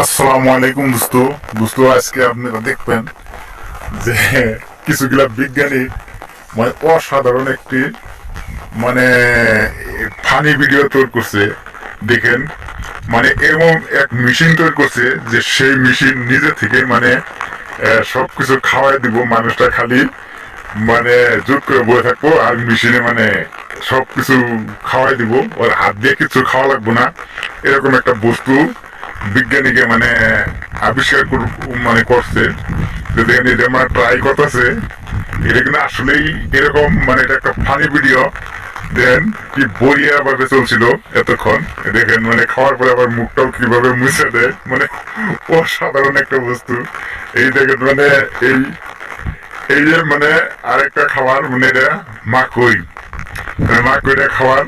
আসসালামু আলাইকুম দোস্ত। দোস্ত আজকে আপনারা দেখবেন যে কিছুগুলা বিজ্ঞানী মানে অসাধারণ একটি মানে ফানি ভিডিও তৈরি করছে দেখেন। মানে এমন এক মেশিন তৈরি করছে যে সেই মেশিন নিজে থেকে মানে আহ, সবকিছু খাওয়াই দিব মানুষটা খালি মানে জোর করে বয়ে থাকব আর মেশিনে মানে সবকিছু খাওয়াই দিব। ওর হাত দিয়ে কিছু খাওয়া লাগবো না। এরকম একটা বস্তু বিজ্ঞানীকে মানে আবিষ্কার মানে করছে। যদি এটা মানে ট্রাই করতেছে, এটা কিন্তু আসলেই এরকম মানে এটা একটা ফানি ভিডিও দেন কি বইয়া ভাবে চলছিল এতক্ষণ। দেখেন মানে খাওয়ার পরে আবার মুখটাও কীভাবে মুছে দেয় মানে অসাধারণ একটা বস্তু। এই দেখেন মানে এই এই যে মানে আরেকটা খাবার মানে এটা মাকই। মানে মাকইটা খাওয়ার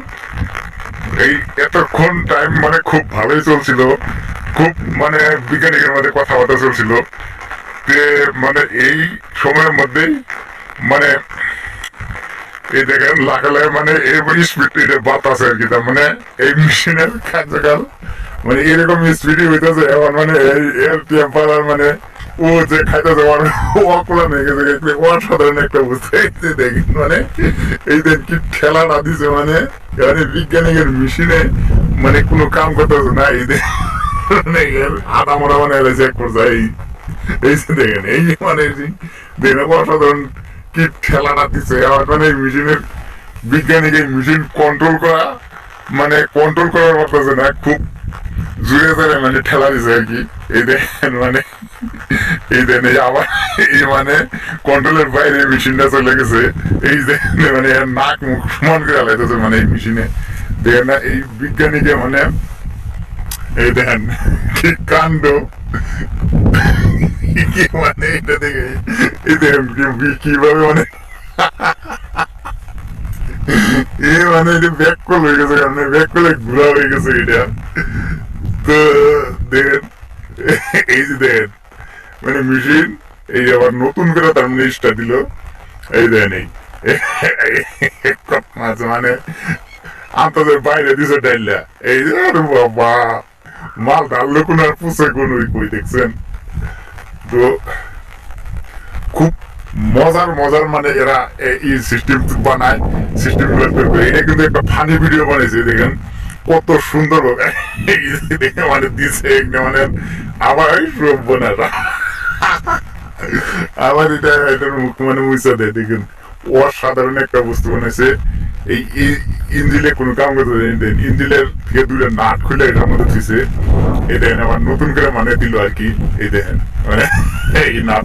এই এতক্ষণ টাইম মানে খুব ভালোই চলছিল। খুব মানে বিজ্ঞানিকের মধ্যে কথাবার্তা চলছিল যে মানে এই সময়ের মধ্যেই মানে এই দেখেন লাগালে মানে এবার স্পিড এটা বাতাস আর কি মানে এই মেশিনের কার্যকাল মানে এরকম স্পিডই হইতেছে এখন মানে এই এর টেম্পারার মানে ও যে খাইতেছে আমার অকুলান হয়ে গেছে অসাধারণ একটা বুঝতে দেখেন মানে এই দেখ কি ঠেলা না দিছে মানে এখানে বিজ্ঞানিকের মেশিনে মানে কোনো কাম করতেছে না, এই দেখ মানে এর আধা মানে এলে চেক করছে, এই এই দেখেন, এই মানে দেখেন অসাধারণ কি ঠেলাটা দিছে। আমার মানে মেশিনের বিজ্ঞানিক মেশিন কন্ট্রোল করা মানে কন্ট্রোল করার পারতেছে না, খুব জুড়ে ধরে মানে ঠেলা দিছে আর কি। এই দেখেন মানে এই দেখেন, এই আবার, এই মানে কন্ট্রোলের বাইরে মেশিনটা চলে গেছে। এই দেখেন মানে নাক মুখ সমান করে লাইতেছে মানে এই মেশিনে। দেখেন না, এই বিজ্ঞানীকে মানে এই দেখেন কি কাণ্ড মানে এটা দেখে এই দেখেন কীভাবে মানে এ মানে এটা ব্যাক কল হয়ে গেছে কারণ ব্যাক কলে ঘোরা হয়ে গেছে এটা তো দেখেন এই যে দেখেন মানে মেশিন এই আবার নতুন করে তার মানে স্টার্ট দিল এই দেখেন এই মানে আপনাদের বাইরে দিছে ডাইলা এই বাবা মাল ঢাললো কোন আর পুষে কোন ওই কই দেখছেন? তো খুব মজার মজার মানে এরা এই সিস্টেম বানায় সিস্টেম ফানি ভিডিও বানাইছে, দেখেন। কত সুন্দর মানে দিছে মানে আবার বোনারা আবার এটা এটার মুখ মানে মুছা দেয়, দেখেন। অসাধারণ একটা বস্তু বানাইছে। এই ইঞ্জিলে কোনো কাম করতে দেয় ইঞ্জিলের থেকে নাট খুলে এটার মধ্যে দিছে। এই দেখেন আবার নতুন করে মানে দিল আর কি। এই দেখেন মানে এই নাট